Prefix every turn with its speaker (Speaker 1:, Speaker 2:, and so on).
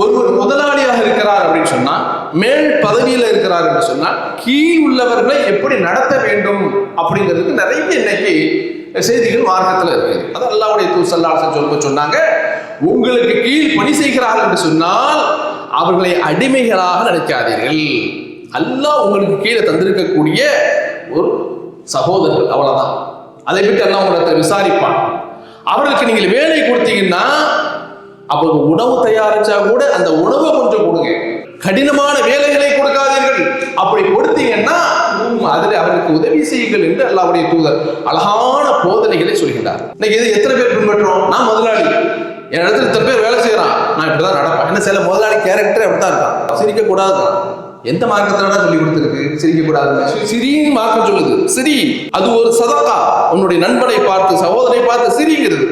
Speaker 1: ஒருவர் முதலாளியாக இருக்கிறார் அப்படின்னு சொன்னா மேல் பதவியில் இருக்கிறார் என்று சொன்னால் கீழ் உள்ளவர்களை எப்படி நடத்த வேண்டும் அப்படிங்கிறதுக்கு நிறைய இன்னைக்கு செய்திகள் மார்க்கத்தில் இருக்கு அது அல்லாவுடைய தூசல்லாசன் சொல்ல சொன்னாங்க உங்களுக்கு கீழ் பணி செய்கிறார்கள் என்று சொன்னால் அவர்களை அடிமைகளாக நினைக்காதீர்கள். அல்லாஹ் உங்களுக்கு கீழே தந்திருக்கக்கூடிய ஒரு சகோதரர் அவ்வளவுதான். அதை பற்றி எல்லாம் உங்களை விசாரிப்பான். அவர்களுக்கு நீங்கள் வேலை கொடுத்தீங்கன்னா அப்போ உணவு தயாரிச்சா கூட அந்த உணவை கொஞ்சம் கொடுங்க. கடினமான வேலைகளை கொடுக்காதீர்கள். அப்படி கொடுத்தீங்கன்னா அதில் அவருக்கு உதவி செய்யுங்கள் என்று அல்லாவுடைய தூதர் அழகான போதனைகளை சொல்கின்றார். இன்னைக்கு இது எத்தனை பேர் பின்பற்றோம்? நான் முதலாளி. என் இடத்துல இத்தனை பேர் வேலை செய்யறான் நான் இப்படிதான் நடப்பேன். என்ன சில முதலாளி கேரக்டர் அப்படித்தான் இருக்கான். சிரிக்க கூடாது எந்த மார்க்கத்துல சொல்லி கொடுத்துருக்கு. சிரிக்க கூடாது சிரின்னு மார்க்கம் சொல்லுது. சிரி. அது ஒரு சதக்கா உன்னுடைய நண்பனை பார்த்து சகோதரனை பார்த்து சிரிங்கிறது.